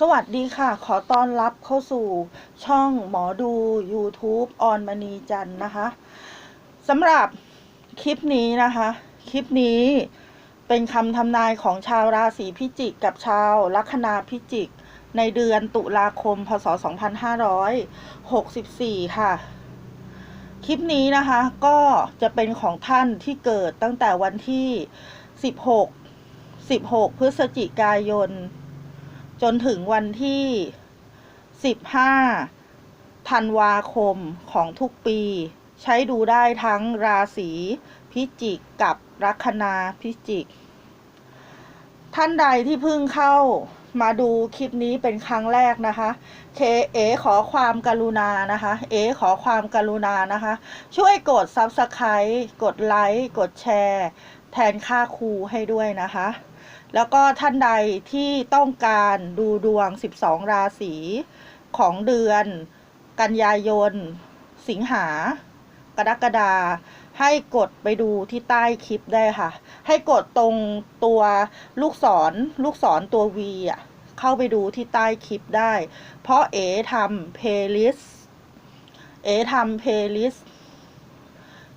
สวัสดีค่ะ ขอต้อนรับเข้าสู่ช่องหมอดู YouTube ออนมณีจันนะคะสำหรับคลิปนี้นะคะ คลิปนี้เป็นคำทำนายของชาวราศีพิจิกกับชาวลัคนาพิจิก ในเดือนตุลาคม พศ 2564 ค่ะ คลิปนี้นะคะก็จะเป็นของท่านที่เกิดตั้งแต่วันที่ 16 16 พฤศจิกายน จนถึงวันที่ 15 ธันวาคมของทุกปี ใช้ดูได้ทั้งราศีพิจิกกับลัคนาพิจิก ท่านใดที่เพิ่งเข้ามาดูคลิปนี้เป็นครั้งแรกนะคะ เคเอขอความกรุณานะคะ เอขอความกรุณานะคะ ช่วยกด Subscribe กดไลค์ กดแชร์ แทนค่าครูให้ด้วยนะคะ แล้วก็ท่านใดที่ต้องการดูดวง 12 ราศีของเดือน กันยายน สิงหา กรกฎาให้กดไปดูที่ใต้คลิปได้ค่ะ ให้กดตรงตัวลูกศรลูกศรตัว V อะเข้าไปดูที่ใต้คลิปได้ เพราะเอ๋ทำเพลย์ลิสเอ๋ทำเพลย์ลิส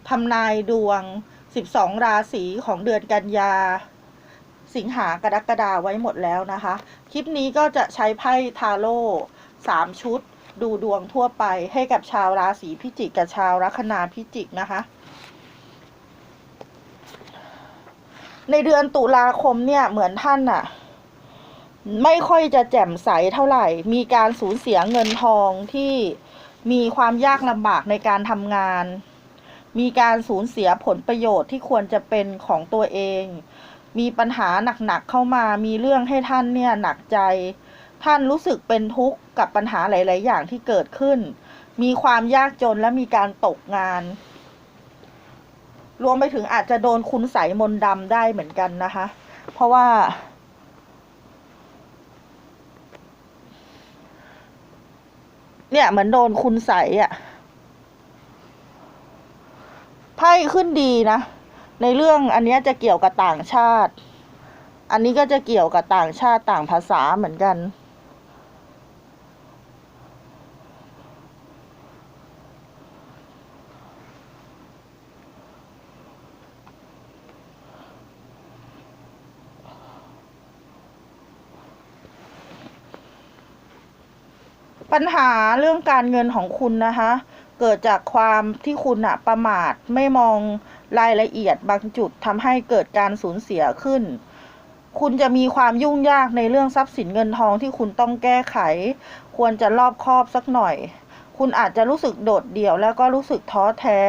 ทำนายดวง 12 ราศีของเดือนกันยา สิงหากรกฎาไว้หมดแล้วนะคะ คลิปนี้ก็จะใช้ไพ่ทาโร่สามชุด ดูดวงทั่วไปให้กับชาวราศีพิจิกกับชาวลัคนาพิจิกนะคะ ในเดือนตุลาคมเนี่ยเหมือนท่านอะไม่ค่อยจะแจ่มใสเท่าไหร่ มีการสูญเสียเงินทองที่มีความยากลำบากในการทำงาน มีการสูญเสียผลประโยชน์ที่ควรจะเป็นของตัวเอง มีปัญหาหนักๆเข้ามา มีเรื่องให้ท่านเนี่ยหนักใจ ท่านรู้สึกเป็นทุกข์กับปัญหาหลาย ๆ อย่างที่เกิดขึ้น มีความยากจนและมีการตกงาน รวมไปถึงอาจจะโดนคุณใสมนต์ดำได้เหมือนกันนะคะ เพราะว่า เนี่ยเหมือนโดนคุณใสยอะไพ่ขึ้นดีนะ ในเรื่องอันนี้จะเกี่ยวกับต่างชาติ อันนี้ก็จะเกี่ยวกับต่างชาติต่างภาษาเหมือนกัน ปัญหาเรื่องการเงินของคุณนะคะ เกิดจากความที่คุณอะประมาทไม่มอง รายละเอียดบางจุดทำให้เกิดการสูญเสียขึ้น คุณจะมีความยุ่งยากในเรื่องทรัพย์สินเงินทองที่คุณต้องแก้ไข ควรจะรอบคอบสักหน่อย คุณอาจจะรู้สึกโดดเดี่ยวแล้วก็รู้สึกท้อแท้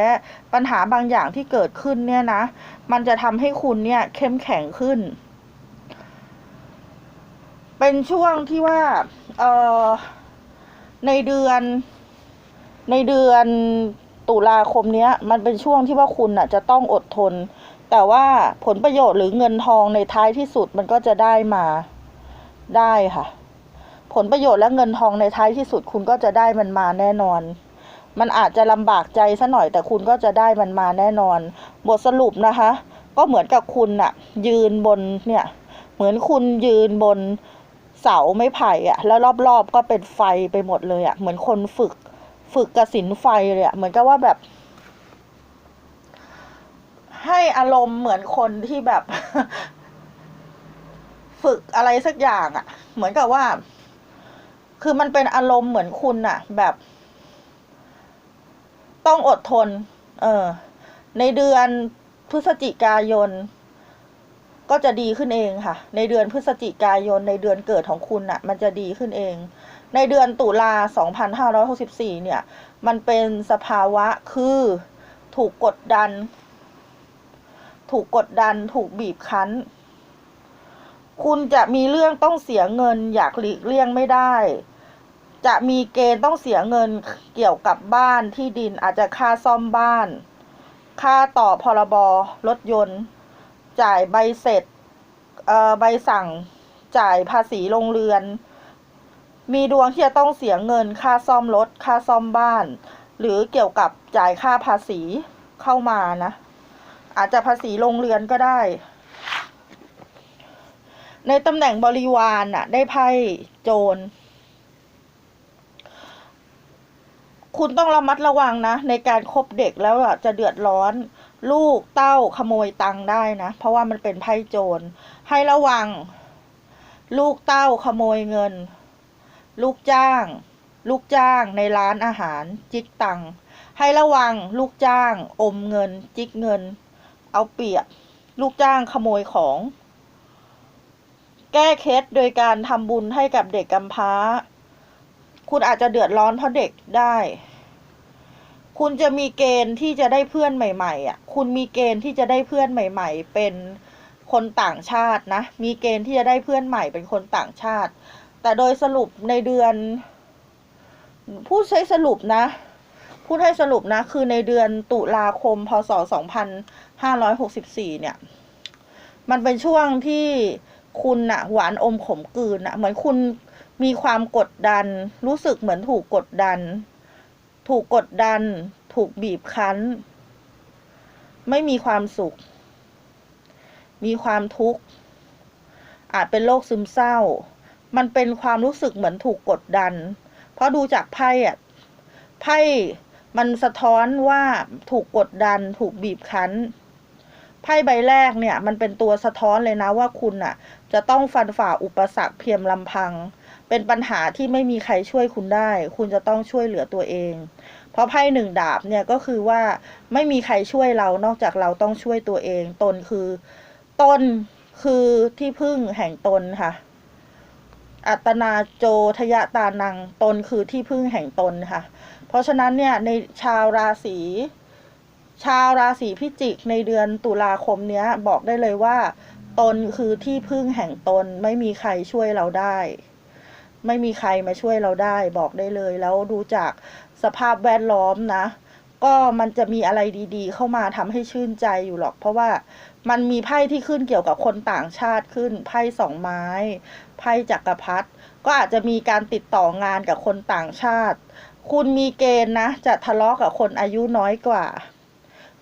ปัญหาบางอย่างที่เกิดขึ้นเนี่ยนะ มันจะทำให้คุณเนี่ยเข้มแข็งขึ้น เป็นช่วงที่ว่า เออในเดือนในเดือน ตุลาคมเนี้ย มันเป็นช่วงที่ว่าคุณอะจะต้องอดทน แต่ว่าผลประโยชน์หรือเงินทองในท้ายที่สุดมันก็จะได้มาได้ค่ะ ผลประโยชน์และเงินทองในท้ายที่สุดคุณก็จะได้มันมาแน่นอน มันอาจจะลำบากใจซะหน่อยแต่คุณก็จะได้มันมาแน่นอน บทสรุปนะคะ ก็เหมือนกับคุณอะยืนบนเนี่ย เหมือนคุณยืนบนเสาไม้ไผ่อะแล้วรอบๆก็เป็นไฟไปหมดเลยอะเหมือนคนฝึก ฝึกกระสินไฟเลยอะเหมือนกับว่าแบบ ให้อารมณ์เหมือนคนที่แบบ ฝึกอะไรสักอย่างอะเหมือนกับว่า คือมันเป็นอารมณ์เหมือนคุณอะแบบ ต้องอดทน เออ ในเดือนพฤศจิกายน ก็จะดีขึ้นเองค่ะ ในเดือนพฤศจิกายนในเดือนเกิดของคุณอะมันจะดีขึ้นเอง ในเดือนตุลา 2564 เนี่ย มันเป็นสภาวะคือถูกกดดัน ถูกกดดัน ถูกบีบคั้น คุณจะมีเรื่องต้องเสียเงิน อยากหลีกเลี่ยงไม่ได้ จะมีเกณฑ์ต้องเสียเงินเกี่ยวกับบ้านที่ดินอาจจะค่าซ่อมบ้าน ค่าต่อพรบรถยนต์ จ่ายใบเสร็จเอ่อใบสั่ง จ่ายภาษีโรงเรือน มีดวงที่จะต้องเสียเงินค่าซ่อมรถค่าซ่อมบ้าน หรือเกี่ยวกับจ่ายค่าภาษีเข้ามานะ อาจจะภาษีโรงเรือนก็ได้ ในตำแหน่งบริวารน่ะ ได้ไพ่โจร คุณต้องระมัดระวังนะ ในการคบเด็กแล้วจะเดือดร้อน ลูกเต้าขโมยตังได้นะ เพราะว่ามันเป็นไพ่โจร ให้ระวัง ลูกเต้าขโมยเงิน ลูกจ้าง ลูกจ้างในร้านอาหาร จิกตัง ให้ระวังลูกจ้าง อมเงิน จิกเงิน เอาเปรียบ ลูกจ้างขโมยของ แก้เคล็ดโดยการทำบุญให้กับเด็กกำพร้า คุณอาจจะเดือดร้อนเพราะเด็กได้ คุณจะมีเกณฑ์ที่จะได้เพื่อนใหม่ๆอะ คุณมีเกณฑ์ที่จะได้เพื่อนใหม่ ๆ เป็นคนต่างชาตินะ มีเกณฑ์ที่จะได้เพื่อนใหม่เป็นคนต่างชาติ แต่โดยสรุปในเดือน พูดใช้สรุปนะ พูดให้สรุปนะ คือในเดือนตุลาคม พศ 2564 เนี่ย มันเป็นช่วงที่คุณอะหวานอมขมกลืนอะเหมือนคุณมีความกดดัน รู้สึกเหมือนถูกกดดัน ถูกกดดัน ถูกบีบคั้น ไม่มีความสุข มีความทุกข์ อาจเป็นโรคซึมเศร้า มันเป็นความรู้สึกเหมือนถูกกดดัน เพราะดูจากไพ่อะไพ่มันสะท้อนว่าถูกกดดัน ถูกบีบคั้นไพ่ใบแรกเนี่ย มันเป็นตัวสะท้อนเลยนะว่าคุณน่ะจะต้องฟันฝ่าอุปสรรคเพียงลำพัง เป็นปัญหาที่ไม่มีใครช่วยคุณได้ คุณจะต้องช่วยเหลือตัวเอง เพราะไพ่หนึ่งดาบเนี่ยก็คือว่าไม่มีใครช่วยเรานอกจากเราต้องช่วยตัวเอง ตนคือ ตนคือที่พึ่งแห่งตนค่ะ อัตนาโจทยตานังตนคือที่พึ่งแห่งตนค่ะ เพราะฉะนั้นเนี่ยในชาวราศีชาวราศีพิจิกในเดือนตุลาคมเนี้ยบอกได้เลยว่า ตนคือที่พึ่งแห่งตนไม่มีใครช่วยเราได้ ไม่มีใครมาช่วยเราได้ บอกได้เลย แล้วดูจากสภาพแวดล้อมนะ ก็มันจะมีอะไรดีๆ เข้ามาทำให้ชื่นใจอยู่หรอก เพราะว่ามันมีไพ่ที่ขึ้นเกี่ยวกับคนต่างชาติขึ้นไพ่สองไม้ ไพ่จักรพรรดิก็อาจจะมีการติดต่องานกับคนต่างชาติ คุณมีเกณฑ์นะ จะทะเลาะกับคนอายุน้อยกว่า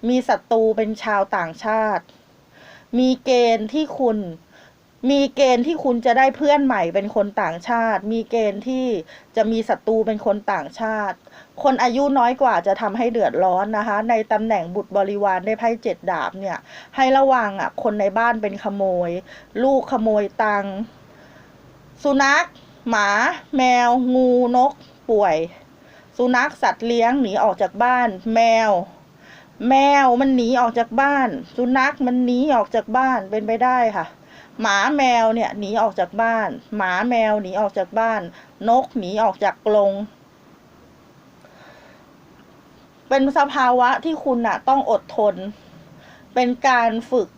มีศัตรูเป็นชาวต่างชาติ มีเกณฑ์ที่คุณ มีเกณฑ์ที่คุณจะได้เพื่อนใหม่เป็นคนต่างชาติ มีเกณฑ์ที่จะมีศัตรูเป็นคนต่างชาติ คนอายุน้อยกว่าจะทำให้เดือดร้อนนะคะ ในตำแหน่งบุตรบริวารได้ไพ่เจ็ดดาบเนี่ย ให้ระวังอะ คนในบ้านเป็นขโมย ลูกขโมยตังค์ สุนัข หมา แมว งูนก ป่วย สุนัขสัตว์เลี้ยงหนีออกจากบ้าน แมว แมวมันหนีออกจากบ้าน สุนัขมันหนีออกจากบ้านเป็นไปได้ค่ะ หมาแมวเนี่ยหนีออกจากบ้าน หมาแมวหนีออกจากบ้าน นกหนีออกจากกรงเป็นสภาวะที่คุณน่ะต้องอดทน เป็นการฝึก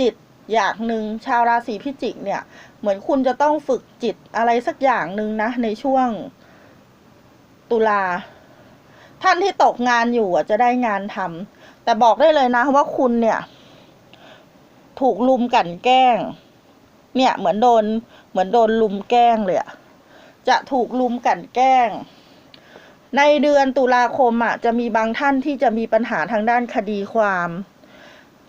จิต อย่างหนึ่งชาวราศีพิจิกเนี่ย เหมือนคุณจะต้องฝึกจิตอะไรสักอย่างหนึ่งนะ ในช่วงตุลา ท่านที่ตกงานอยู่จะได้งานทำแต่บอกได้เลยนะว่าคุณเนี่ย ถูกลุมกลั่นแกล้ง เนี่ยเหมือนโดน เหมือนโดนลุมแกล้งเลยอะจะถูกลุมกลั่นแกล้ง ในเดือนตุลาคมอะจะมีบางท่านที่จะมีปัญหาทางด้านคดีความ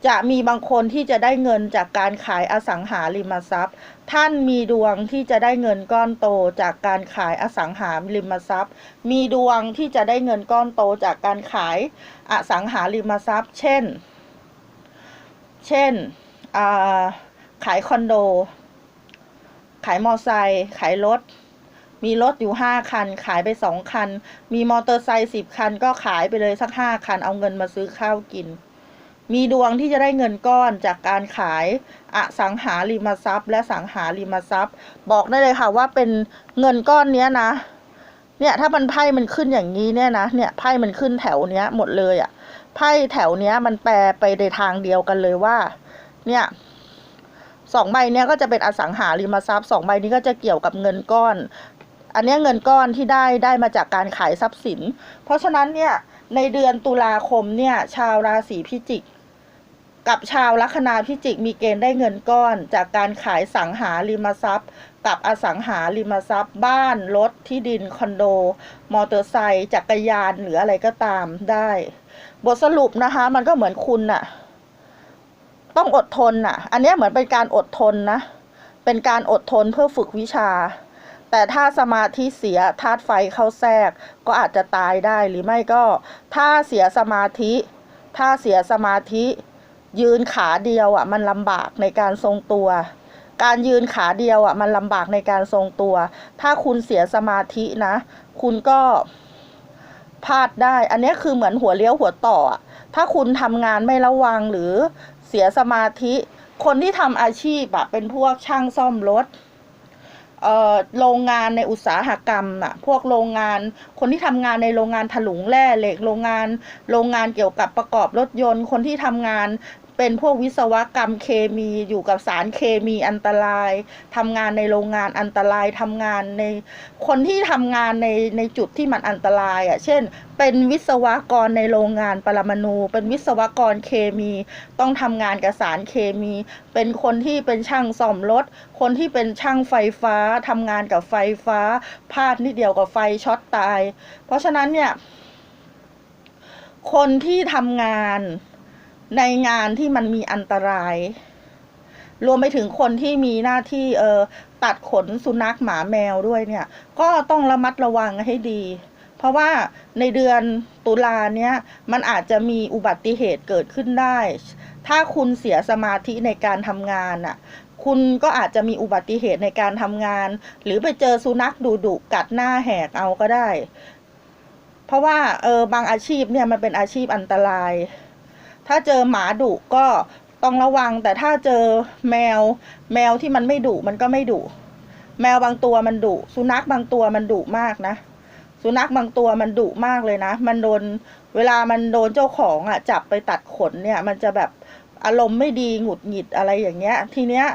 จะมีบางคนที่จะได้เงินจากการขายอสังหาริมทรัพย์ ท่านมีดวงที่จะได้เงินก้อนโตจากการขายอสังหาริมทรัพย์ มีดวงที่จะได้เงินก้อนโตจากการขายอสังหาริมทรัพย์ เช่น เช่น ขายคอนโด ขายมอไซค์ขายรถ มีรถอยู่ห้าคัน ขายไปสองคัน มีมอเตอร์ไซค์สิบคัน ก็ขายไปเลยสักห้าคัน เอาเงินมาซื้อข้าวกิน มีดวงที่จะได้เงินก้อนจากการขายอสังหาริมทรัพย์ และสังหาริมทรัพย์ บอกได้เลยค่ะว่าเป็นเงินก้อนเนี้ยนะ เนี่ยถ้ามันไพ่มันขึ้นอย่างนี้เนี่ยนะเนี่ยไพ่มันขึ้นแถวเนี้ยหมดเลยอะ่ะไพ่แถวเนี้ยมันแปลไปในทางเดียวกันเลยว่า เนี่ยสองใบเนี้ยก็จะเป็นอสังหาริมทรัพย์สองใบนี้ก็จะเกี่ยวกับเงินก้อน อันเนี้ยเงินก้อนที่ได้ได้มาจากการขายทรัพย์สิน เพราะฉะนั้นเนี่ยในเดือนตุลาคมเนี่ยชาวราศีพิจิก กับชาวลัคนาพิจิกมีเกณฑ์ได้เงินก้อน จากการขายสังหาริมทรัพย์ กับอสังหาริมทรัพย์ บ้านรถที่ดินคอนโด มอเตอร์ไซค์จักรยานหรืออะไรก็ตามได้ บทสรุปนะคะ มันก็เหมือนคุณน่ะ ต้องอดทนน่ะ อันนี้เหมือนเป็นการอดทนนะ เป็นการอดทนเพื่อฝึกวิชา แต่ถ้าสมาธิเสียธาตุไฟเข้าแทรก ก็อาจจะตายได้หรือไม่ก็ ถ้าเสียสมาธิ ถ้าเสียสมาธิ ยืนขาเดียวอะมันลำบากในการทรงตัว การยืนขาเดียวอะมันลำบากในการทรงตัว ถ้าคุณเสียสมาธินะ คุณก็พลาดได้ อันนี้คือเหมือนหัวเลี้ยวหัวต่อ ถ้าคุณทำงานไม่ระวังหรือเสียสมาธิ คนที่ทำอาชีพอะเป็นพวกช่างซ่อมรถเอ่อโรงงานในอุตสาหกรรมอะพวกโรงงาน คนที่ทำงานในโรงงานถลุงแร่เหล็ก โรงงาน โรงงานเกี่ยวกับประกอบรถยนต์ คนที่ทำงาน เป็นพวกวิศวกรรมเคมีอยู่กับสารเคมีอันตรายทำงานในโรงงานอันตรายทำงานในคนที่ทำงานในในจุดที่มันอันตรายอะเช่น เป็นวิศวกรในโรงงานปรมาณูเป็นวิศวกรเคมี ต้องทำงานกับสารเคมี เป็นคนที่เป็นช่างซ่อมรถ คนที่เป็นช่างไฟฟ้าทำงานกับไฟฟ้าพลาดนิดเดียวกับไฟช็อตตาย เพราะฉะนั้นเนี่ยคนที่ทำงาน ในงานที่มันมีอันตราย รวมไปถึงคนที่มีหน้าที่เออตัดขนสุนัขหมาแมวด้วยเนี่ย ก็ต้องระมัดระวังให้ดี เพราะว่าในเดือนตุลาเนี้ยมันอาจจะมีอุบัติเหตุเกิดขึ้นได้ ถ้าคุณเสียสมาธิในการทำงานอะคุณก็อาจจะมีอุบัติเหตุในการทำงาน หรือไปเจอสุนัขดุดุกัดหน้าแหกเอาก็ได้ เพราะว่าเออบางอาชีพเนี่ยมันเป็นอาชีพอันตราย ถ้าเจอหมาดุก็ต้องระวัง แต่ถ้าเจอแมว แมวที่มันไม่ดุมันก็ไม่ดุแมวบางตัวมันดุสุนัขบางตัวมันดุมากนะ สุนัขบางตัวมันดุมากเลยนะ มันโดนเวลามันโดนเจ้าของอะจับไปตัดขนเนี่ย มันจะแบบอารมณ์ไม่ดีหงุดหงิดอะไรอย่างเงี้ย ทีเนี้ย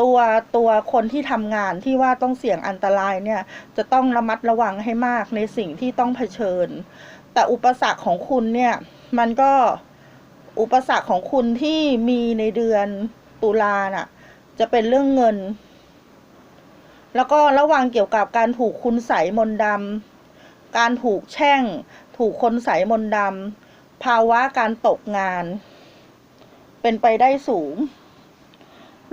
ตัวตัวคนที่ทำงานที่ว่าต้องเสี่ยงอันตรายเนี่ย จะต้องระมัดระวังให้มากในสิ่งที่ต้องเผชิญ แต่อุปสรรคของคุณเนี่ย มันก็ อุปสรรคของคุณที่มีในเดือนตุลาน่ะ จะเป็นเรื่องเงิน แล้วก็ระวังเกี่ยวกับการถูกคุณใสมนดำการถูกแช่ง ถูกคนใสมนดำภาวะการตกงาน เป็นไปได้สูง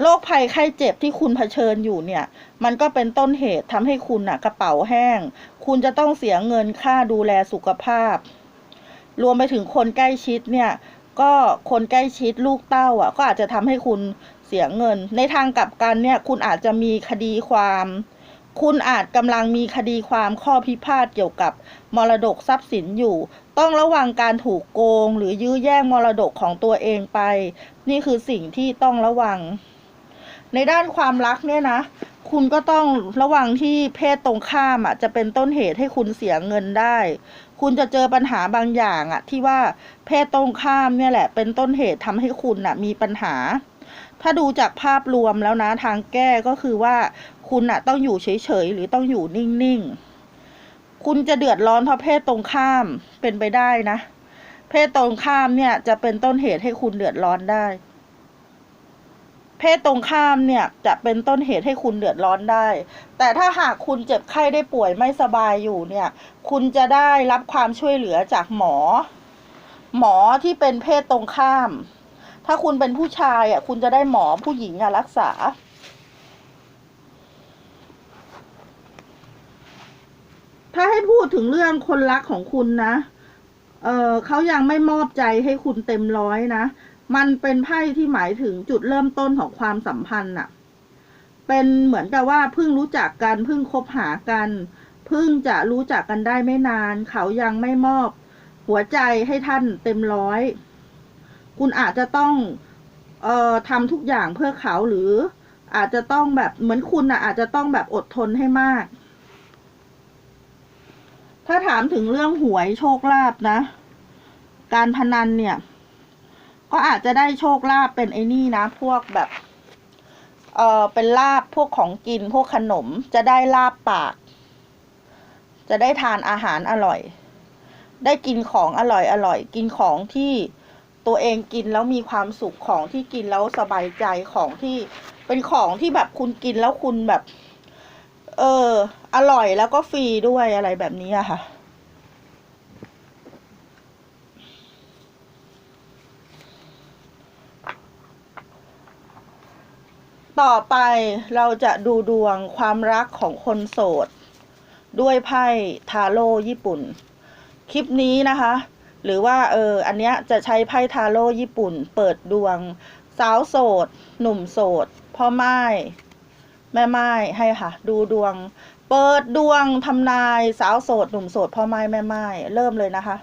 โรคภัยไข้เจ็บที่คุณเผชิญอยู่เนี่ย มันก็เป็นต้นเหตุทำให้คุณน่ะกระเป๋าแห้ง คุณจะต้องเสียเงินค่าดูแลสุขภาพ รวมไปถึงคนใกล้ชิดเนี่ย ก็คนใกล้ชิดลูกเต้าอะ ก็อาจจะทำให้คุณเสียเงิน ในทางกลับกันเนี่ย คุณอาจจะมีคดีความ คุณอาจกำลังมีคดีความข้อพิพาทเกี่ยวกับมรดกทรัพย์สินอยู่ ต้องระวังการถูกโกง หรือยื้อแย่งมรดกของตัวเองไป นี่คือสิ่งที่ต้องระวัง ในด้านความรักเนี่ยนะคุณก็ต้องระวังที่เพศตรงข้ามอะจะเป็นต้นเหตุให้คุณเสียเงินได้ คุณจะเจอปัญหาบางอย่างอะที่ว่าเพศตรงข้ามเนี่ยแหละ เป็นต้นเหตุทำให้คุณอะมีปัญหา ถ้าดูจากภาพรวมแล้วนะทางแก้ก็คือว่าคุณอะต้องอยู่เฉยๆหรือต้องอยู่นิ่งๆ คุณจะเดือดร้อนเพราะเพศตรงข้ามเป็นไปได้นะ เพศตรงข้ามเนี่ยจะเป็นต้นเหตุให้คุณเดือดร้อนได้ เพศตรงข้ามเนี่ยจะเป็นต้นเหตุให้คุณเดือดร้อนได้ แต่ถ้าหากคุณเจ็บไข้ได้ป่วยไม่สบายอยู่เนี่ย คุณจะได้รับความช่วยเหลือจากหมอ หมอที่เป็นเพศตรงข้าม ถ้าคุณเป็นผู้ชายอะคุณจะได้หมอผู้หญิงอะรักษาถ้าให้พูดถึงเรื่องคนรักของคุณนะ เออเขายังไม่มอบใจให้คุณเต็มร้อยนะ มันเป็นไพ่ที่หมายถึงจุดเริ่มต้นของความสัมพันธ์น่ะเป็นเหมือนกับว่าเพิ่งรู้จักกันเพิ่งคบหากัน เพิ่งจะรู้จักกันได้ไม่นาน เขายังไม่มอบ หัวใจให้ท่านเต็มร้อย คุณอาจจะต้องเอ่อทำทุกอย่างเพื่อเขาหรือ อาจจะต้องแบบเหมือนคุณน่ะอาจจะต้องแบบอดทนให้มาก ถ้าถามถึงเรื่องหวยโชคลาภนะ การพนันเนี่ย ก็อาจจะได้โชคลาภเป็นไอ้นี่นะ พวกแบบ เออเป็นลาบพวกของกินพวกขนมจะได้ลาบปาก จะได้ทานอาหารอร่อย ได้กินของอร่อยอร่อย กินของที่ตัวเองกินแล้วมีความสุขของที่กินแล้วสบายใจของที่เป็นของที่แบบคุณกินแล้วคุณแบบ เออ อร่อยแล้วก็ฟรีด้วยอะไรแบบนี้อะค่ะ ต่อไปเราจะดูดวงความรักของคนโสด ด้วยไพ่ทาโร่ญี่ปุ่น คลิปนี้นะคะ หรือว่าเอออันเนี้ยจะใช้ไพ่ทาโร่ญี่ปุ่น เปิดดวง สาวโสด หนุ่มโสด พ่อไม้แม่ไม้ให้ค่ะ ดูดวง เปิดดวงทำนายสาวโสด หนุ่มโสด พ่อไม้แม่ไม้เริ่มเลยนะคะ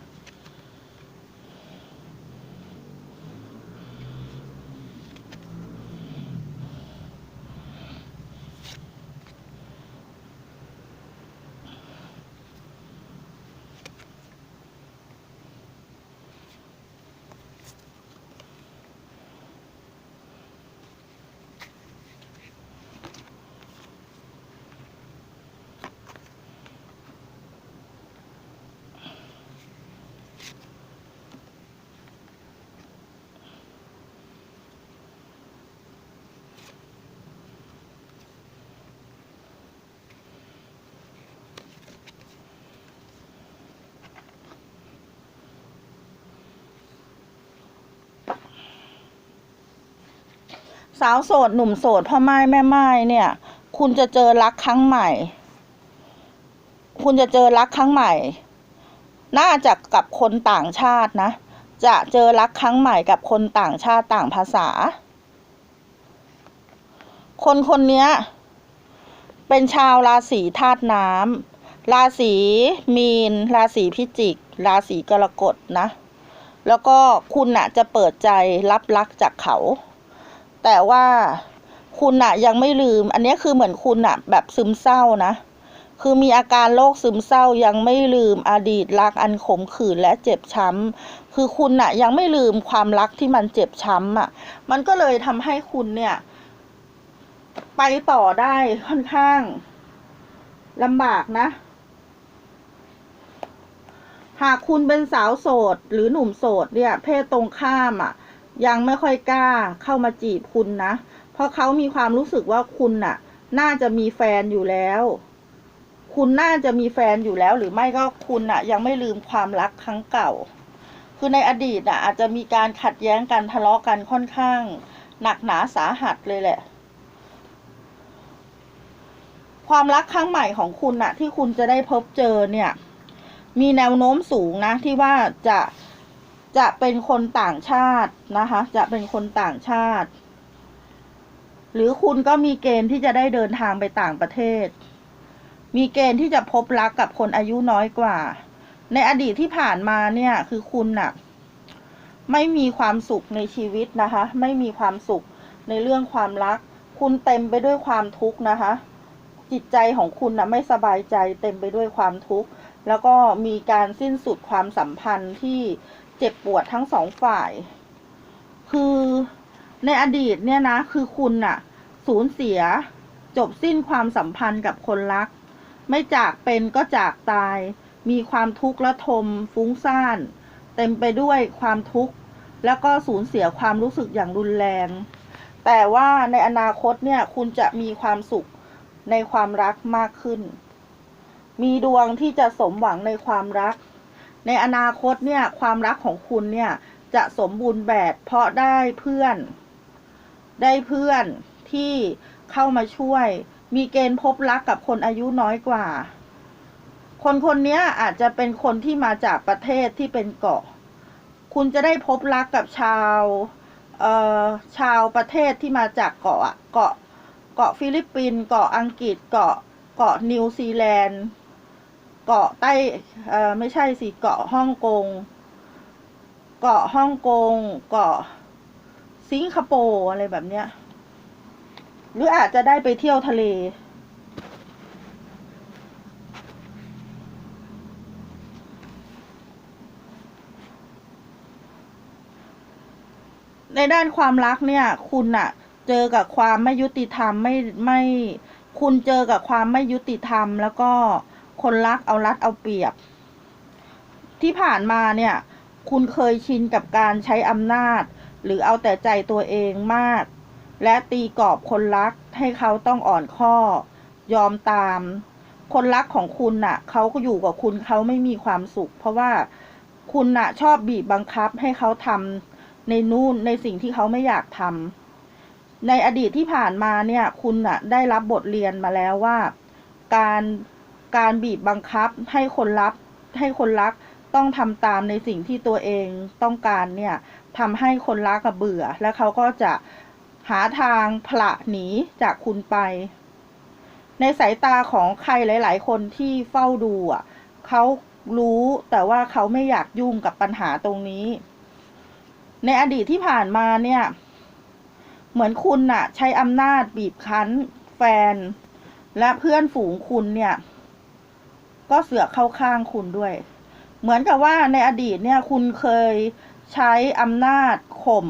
สาวโสดหนุ่มโสดพ่อไม้แม่ไม้เนี่ย คุณจะเจอรักครั้งใหม่ คุณจะเจอรักครั้งใหม่ น่าจะกับคนต่างชาตินะ จะเจอรักครั้งใหม่กับคนต่างชาติต่างภาษา คนคนเนี้ยเป็นชาวราศีธาตุน้ำราศีมีน ราศีพิจิก ราศีกรกฎนะ แล้วก็คุณน่ะจะเปิดใจรับรักจากเขา แต่ว่าคุณน่ะยังไม่ลืม อันนี้คือเหมือนคุณน่ะแบบซึมเศร้านะ คือมีอาการโรคซึมเศร้ายังไม่ลืมอดีตรักอันขมขื่นและเจ็บช้ำ คือคุณน่ะยังไม่ลืมความรักที่มันเจ็บช้ำอะมันก็เลยทำให้คุณเนี่ย ไปต่อได้ค่อนข้างลำบากนะ หากคุณเป็นสาวโสดหรือหนุ่มโสดเนี่ย เพศตรงข้ามอะ ยังไม่ค่อยกล้าเข้ามาจีบคุณนะ เพราะเขามีความรู้สึกว่าคุณน่ะ น่าจะมีแฟนอยู่แล้ว คุณน่าจะมีแฟนอยู่แล้ว หรือไม่ก็คุณน่ะ ยังไม่ลืมความรักครั้งเก่า คือในอดีตน่ะ อาจจะมีการขัดแย้งกันทะเลาะกันค่อนข้าง หนักหนาสาหัสเลยแหละ ความรักครั้งใหม่ของคุณน่ะ ที่คุณจะได้พบเจอเนี่ย มีแนวโน้มสูงนะที่ว่าจะ จะเป็นคนต่างชาตินะคะ จะเป็นคนต่างชาติ หรือคุณก็มีเกณฑ์ที่จะได้เดินทางไปต่างประเทศ มีเกณฑ์ที่จะพบรักกับคนอายุน้อยกว่า ในอดีตที่ผ่านมาเนี่ยคือคุณน่ะ ไม่มีความสุขในชีวิตนะคะ ไม่มีความสุขในเรื่องความรัก คุณเต็มไปด้วยความทุกข์นะคะ จิตใจของคุณนะไม่สบายใจเต็มไปด้วยความทุกข์แล้วก็มีการสิ้นสุดความสัมพันธ์ที่ เจ็บปวดทั้งสองฝ่าย คือในอดีตเนี่ยนะ คือคุณน่ะ สูญเสียจบสิ้นความสัมพันธ์กับคนรัก ไม่จากเป็นก็จากตาย มีความทุกข์และทม ฟุ้งซ่าน เต็มไปด้วยความทุกข์ แล้วก็สูญเสียความรู้สึกอย่างรุนแรง แต่ว่าในอนาคตเนี่ยคุณจะมีความสุขในความรักมากขึ้น มีดวงที่จะสมหวังในความรัก ในอนาคตเนี่ยความรักของคุณเนี่ยจะสมบูรณ์แบบเพราะได้เพื่อน ได้เพื่อนที่เข้ามาช่วย มีเกณฑ์พบรักกับคนอายุน้อยกว่า คนคนนี้อาจจะเป็นคนที่มาจากประเทศที่เป็นเกาะ คุณจะได้พบรักกับชาวเอ่อชาวประเทศที่มาจากเกาะอะเกาะเกาะฟิลิปปินส์เกาะอังกฤษเกาะเกาะนิวซีแลนด์ เกาะใต้เอ่อไม่ใช่สิเกาะฮ่องกง เกาะฮ่องกง เกาะสิงคโปร์อะไรแบบเนี้ย หรืออาจจะได้ไปเที่ยวทะเล ในด้านความรักเนี่ย คุณอะเจอกับความไม่ยุติธรรมไม่ไม่ คุณเจอกับความไม่ยุติธรรมแล้วก็ คนรักเอารัดเอาเปรียบ ที่ผ่านมาเนี่ย คุณเคยชินกับการใช้อำนาจ หรือเอาแต่ใจตัวเองมาก และตีกรอบคนรักให้เขาต้องอ่อนข้อ ยอมตาม คนรักของคุณน่ะเขาก็อยู่กับคุณเขาไม่มีความสุข เพราะว่าคุณน่ะชอบบีบบังคับให้เขาทำในนู่นในสิ่งที่เขาไม่อยากทำในอดีตที่ผ่านมาเนี่ย คุณอะได้รับบทเรียนมาแล้วว่า การ การบีบบังคับให้คนรับให้คนรักต้องทำตามในสิ่งที่ตัวเองต้องการเนี่ยทำให้คนรักกับเบื่อ แล้วเขาก็จะหาทางผละหนีจากคุณไป ในสายตาของใครหลาย ๆ คนที่เฝ้าดูอะเขารู้แต่ว่าเขาไม่อยากยุ่งกับปัญหาตรงนี้ ในอดีตที่ผ่านมาเนี่ย เหมือนคุณน่ะ ใช้อำนาจบีบคั้น แฟน และเพื่อนฝูงคุณเนี่ย ก็เสือกเข้าข้างคุณด้วย เหมือนกับว่าในอดีตเนี่ยคุณเคยใช้อำนาจข่ม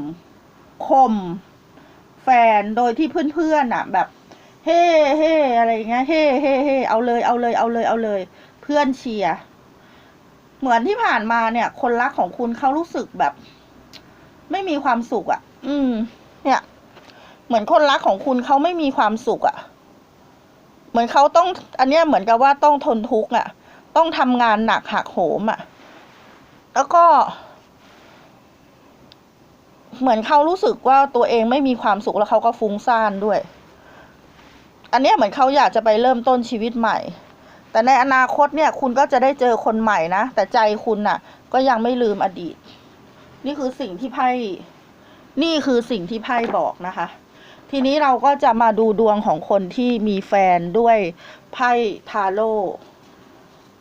ข่มแฟนโดยที่เพื่อนๆอะ แบบ เฮ่เฮ่อะไรเงี้ยเฮ่เฮ่เฮ่เอาเลยเอาเลยเอาเลยเอาเลย เพื่อนเชียร์เหมือนที่ผ่านมาเนี่ย คนรักของคุณเขารู้สึกแบบ ไม่มีความสุขอะ อืม เนี่ย เหมือนคนรักของคุณเขาไม่มีความสุขอะ เหมือนเขาต้อง อันเนี้ยเหมือนกับว่าต้องทนทุกข์อะ ต้องทำงานหนักหักโหมอะ แล้วก็ เหมือนเขารู้สึกว่าตัวเองไม่มีความสุขแล้วเขาก็ฟุ้งซ่านด้วย อันเนี้ยเหมือนเขาอยากจะไปเริ่มต้นชีวิตใหม่ แต่ในอนาคตเนี่ยคุณก็จะได้เจอคนใหม่นะ แต่ใจคุณน่ะ ก็ยังไม่ลืมอดีต นี่คือสิ่งที่ไพ่ นี่คือสิ่งที่ไพ่บอกนะคะ ทีนี้เราก็จะมาดูดวงของคนที่มีแฟนด้วยไพ่ทาโร่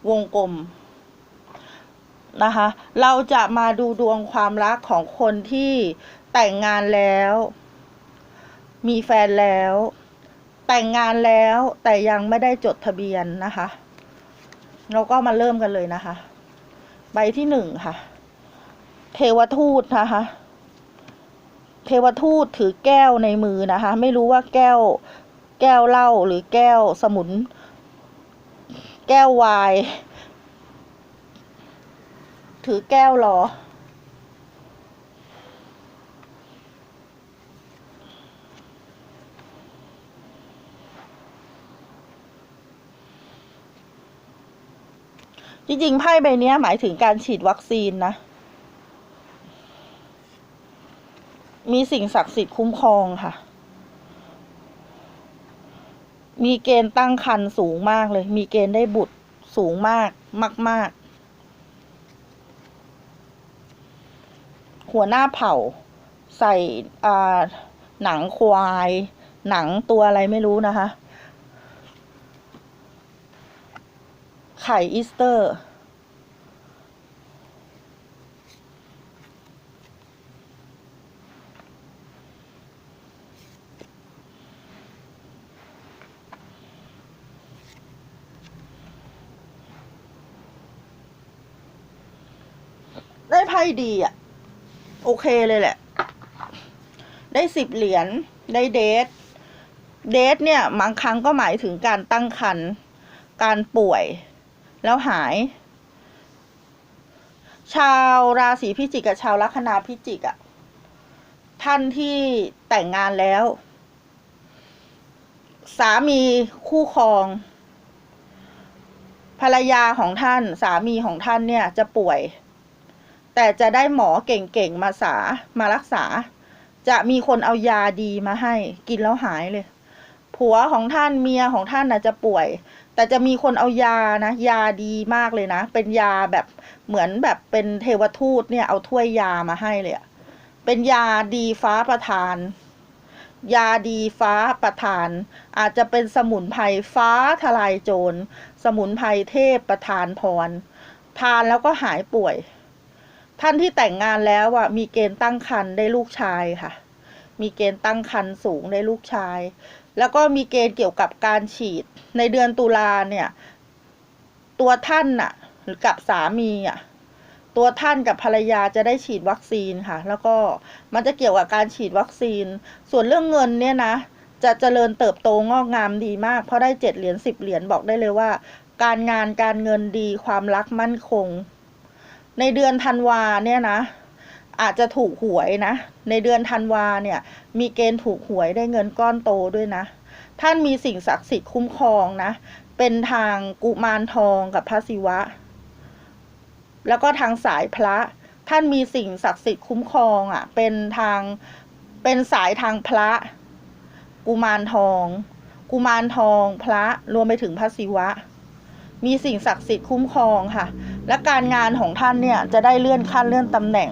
วงกลมนะคะ เราจะมาดูดวงความรักของคนที่แต่งงานแล้ว มีแฟนแล้ว แต่งงานแล้วแต่ยังไม่ได้จดทะเบียนนะคะ เราก็มาเริ่มกันเลยนะคะ ใบที่หนึ่งค่ะ เทวทูตนะคะ เทวทูตถือแก้วในมือนะคะ ไม่รู้ว่าแก้ว แก้วเหล้าหรือแก้วสมุน แก้ววาย ถือแก้วหรอ จริงๆไพ่ใบเนี้ยหมายถึงการฉีดวัคซีนนะ มีสิ่งศักดิ์สิทธิ์คุ้มครองค่ะ มีเกณฑ์ตั้งครรภ์สูงมากเลย มีเกณฑ์ได้บุตรสูงมากมาก ๆ หัวหน้าเผ่า ใส่อ่าหนังควาย หนังตัวอะไรไม่รู้นะคะ ไข่อีสเตอร์ ไพ่ดีอะโอเคเลยแหละ ได้สิบเหรียญได้เดทเดทเนี่ยบางครั้งก็หมายถึงการตั้งครรภ์การป่วย แล้วหาย ชาวราศีพิจิกกับชาวลัคนาพิจิกอะท่านที่แต่งงานแล้ว สามีคู่ครอง ภรรยาของท่าน สามีของท่านเนี่ยจะป่วย แต่จะได้หมอเก่งๆมาสามารักษา จะมีคนเอายาดีมาให้ กินแล้วหายเลย ผัวของท่านเมียของท่านนะจะป่วย แต่จะมีคนเอายานะ ยาดีมากเลยนะ เป็นยาแบบเหมือนแบบเป็นเทวทูตเนี่ยเอาถ้วยยามาให้เลยอะเป็นยาดีฟ้าประทาน ยาดีฟ้าประทาน อาจจะเป็นสมุนไพรฟ้าทลายโจร สมุนไพรเทพประทานพร ทานแล้วก็หายป่วย ท่านที่แต่งงานแล้วอะมีเกณฑ์ตั้งครรภ์ได้ลูกชายค่ะ มีเกณฑ์ตั้งครรภ์สูงได้ลูกชาย แล้วก็มีเกณฑ์เกี่ยวกับการฉีดในเดือนตุลาเนี่ย ตัวท่านน่ะหรือกับสามีอะตัวท่านกับภรรยาจะได้ฉีดวัคซีนค่ะ แล้วก็มันจะเกี่ยวกับการฉีดวัคซีน ส่วนเรื่องเงินเนี่ยนะ จะเจริญเติบโตงอกงามดีมาก เพราะได้เจ็ดเหรียญสิบเหรียญบอกได้เลยว่า การงานการเงินดีความรักมั่นคง ในเดือนธันวาเนี่ยนะ อาจจะถูกหวยนะ ในเดือนธันวาเนี่ย มีเกณฑ์ถูกหวยได้เงินก้อนโตด้วยนะ ท่านมีสิ่งศักดิ์สิทธิ์คุ้มครองนะ เป็นทางกุมารทองกับพระศิวะ แล้วก็ทางสายพระ ท่านมีสิ่งศักดิ์สิทธิ์คุ้มครองอะ่ะ เป็นทาง เป็นสายทางพระ กุมารทอง กุมารทองพระรวมไปถึงพระศิวะ มีสิ่งศักดิ์สิทธิ์คุ้มครองค่ะ และการงานของท่านเนี่ยจะได้เลื่อนขั้นเลื่อนตำแหน่ง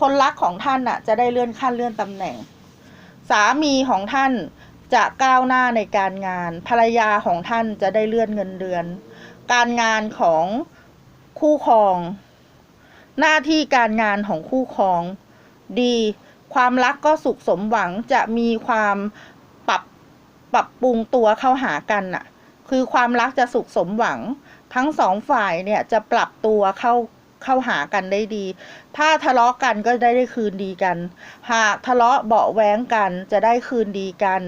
คนรักของท่านน่ะจะได้เลื่อนขั้นเลื่อนตำแหน่ง สามีของท่านจะก้าวหน้าในการงาน ภรรยาของท่านจะได้เลื่อนเงินเดือน การงานของคู่ครอง หน้าที่การงานของคู่ครอง ดี ความรักก็สุขสมหวังจะมีความปรับปรับปรุงตัวเข้าหากันน่ะ คือความรักจะสุขสมหวัง ทั้งสองฝ่ายเนี่ยจะปรับตัวเข้าเข้าหากันได้ดี ถ้าทะเลาะกันก็ได้ได้คืนดีกัน หากทะเลาะเบาะแว้งกันจะได้คืนดีกัน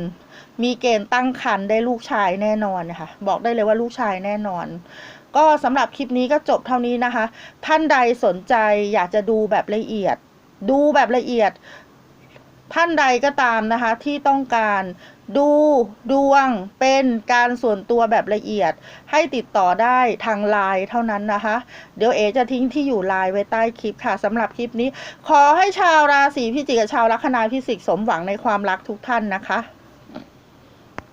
มีเกณฑ์ตั้งครรภ์ได้ลูกชายแน่นอนนะคะบอกได้เลยว่าลูกชายแน่นอน ก็สำหรับคลิปนี้ก็จบเท่านี้นะคะ ท่านใดสนใจอยากจะดูแบบละเอียด ดูแบบละเอียด ท่านใดก็ตามนะคะที่ต้องการดูดวงเป็นการส่วนตัวแบบละเอียด ให้ติดต่อได้ทางไลน์เท่านั้นนะคะ เดี๋ยวเอจะทิ้งที่อยู่ไลน์ไว้ใต้คลิปค่ะสำหรับคลิปนี้ ขอให้ชาวราศีพิจิกกับชาวลัคนาพิจิกสมหวังในความรักทุกท่านนะคะ